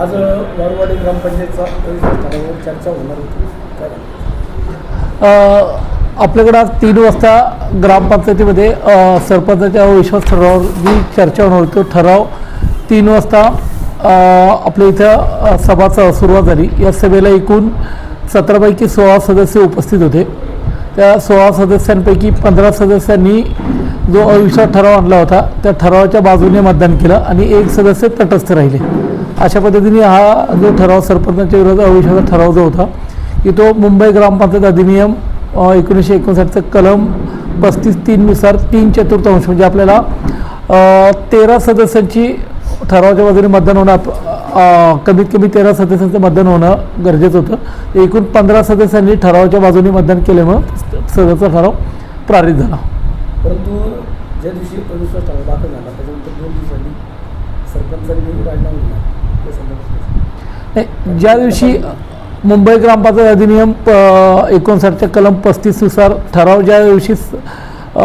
आज वारवाडी ग्रामपंचायतचा चर्चा होणार होती. आपल्याकडं आज तीन वाजता ग्रामपंचायतीमध्ये सरपंचाच्या अविश्वास ठरावावर जी चर्चा होणार होती तो ठराव तीन वाजता आपल्या इथं सभाचा सभा सुरुवात झाली. या सभेला एकूण सतरापैकी सोळा सदस्य उपस्थित होते. त्या सोळा सदस्यांपैकी पंधरा सदस्यांनी जो अविश्वास ठराव आणला होता त्या ठरावाच्या बाजूने मतदान केलं आणि एक सदस्य तटस्थ राहिले. अशा पद्धतीने हा जो ठराव सरपंचाच्या विरोधात अविश्वास ठराव जो होता की तो मुंबई ग्रामपंचायत अधिनियम एकोणीसशे एकोणसाठचं कलम पस्तीस तीननुसार तीन चतुर्थांश म्हणजे आपल्याला तेरा सदस्यांची ठरावाच्या बाजूने मतदान होणं कमीत कमी तेरा सदस्यांचं मतदान होणं गरजेचं होतं. एकूण पंधरा सदस्यांनी ठरावाच्या बाजूने मतदान केल्यामुळं सदस्याचा ठराव पारित झाला. परंतु ज्या दिवशी ठराव दाखल झाला त्याच्यानंतर दोन दिवसांनी सरपंचांनी राजीनामा दिला. नाही ज्या दिवशी मुंबई ग्रामपंचायत अधिनियम प एकोणसाठच्या कलम पस्तीसनुसार ठराव ज्या दिवशी स-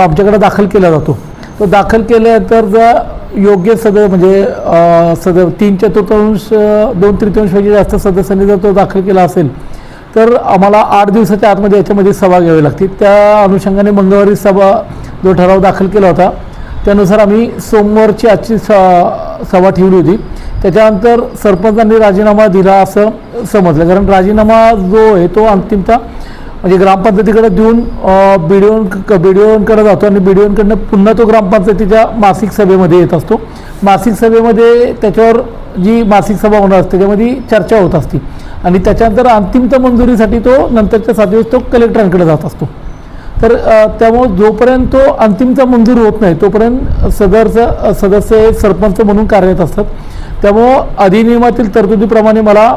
आमच्याकडे दाखल केला जातो तो दाखल केल्यानंतर जर योग्य सदस्य म्हणजे अ, सद तीन चतुर्थांश दोन तृतीयांशपेक्षा जास्त सदस्यांनी जर तो दाखल केला असेल तर आम्हाला आठ दिवसाच्या आतमध्ये याच्यामध्ये सभा घ्यावी लागते. त्या अनुषंगाने मंगळवारी सभा जो ठराव दाखल केला होता त्यानुसार आम्ही सोमवारची आजची स सभा ठेवली होती. त्याच्यानंतर सरपंचांनी राजीनामा दिला असं समजलं. कारण राजीनामा जो आहे तो अंतिमता म्हणजे ग्रामपंचायतीकडे देऊन B D O B D ओंकडे जातो आणि बी डी ओंकडनं पुन्हा तो ग्रामपंचायतीच्या मासिक सभेमध्ये येत असतो. मासिक सभेमध्ये त्याच्यावर जी मासिक सभा होणार असते त्याच्यामध्ये चर्चा होत असते. आणि त्याच्यानंतर अंतिमता मंजुरीसाठी तो नंतरच्या सात दिवस तो कलेक्टरांकडे जात असतो. तर त्यामुळं जोपर्यंत तो अंतिमचा मंजूर होत नाही तोपर्यंत सदरचं सदस्य सरपंच म्हणून कार्यरत असतात. त्यामुळं अधिनियमातील तरतुदीप्रमाणे मला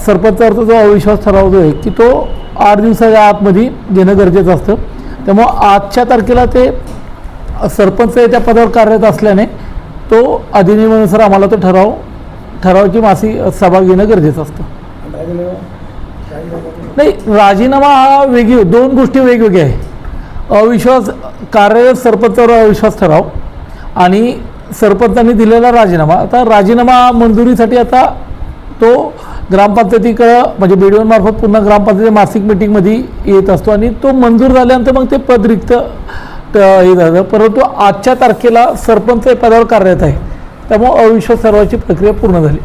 सरपंचावरचा जो अविश्वास ठराव जो आहे की तो आठ दिवसाच्या आतमध्ये घेणं गरजेचं असतं. त्यामुळं आजच्या तारखेला ते सरपंच त्या पदावर कार्यरत असल्याने तो अधिनियमानुसार आम्हाला तो ठराव ठरावाची मासिक सभा घेणं गरजेचं असतं. नाही राजीनामा हा वेगळी दोन गोष्टी वेगवेगळ्या आहे अविश्वास कार्यरत सरपंचावर अविश्वास ठराव आणि सरपंचांनी दिलेला राजीनामा. आता राजीनामा मंजुरीसाठी आता तो ग्रामपंचायतीकडं म्हणजे बी पुन्हा ग्रामपंचायती मासिक मिटिंगमध्ये येत असतो आणि तो मंजूर झाल्यानंतर मग ते पद रिक्त हे झालं. परंतु आजच्या तारखेला सरपंच पदावर कार्यरत आहे. त्यामुळे अविश्वास सर्वाची प्रक्रिया पूर्ण झाली.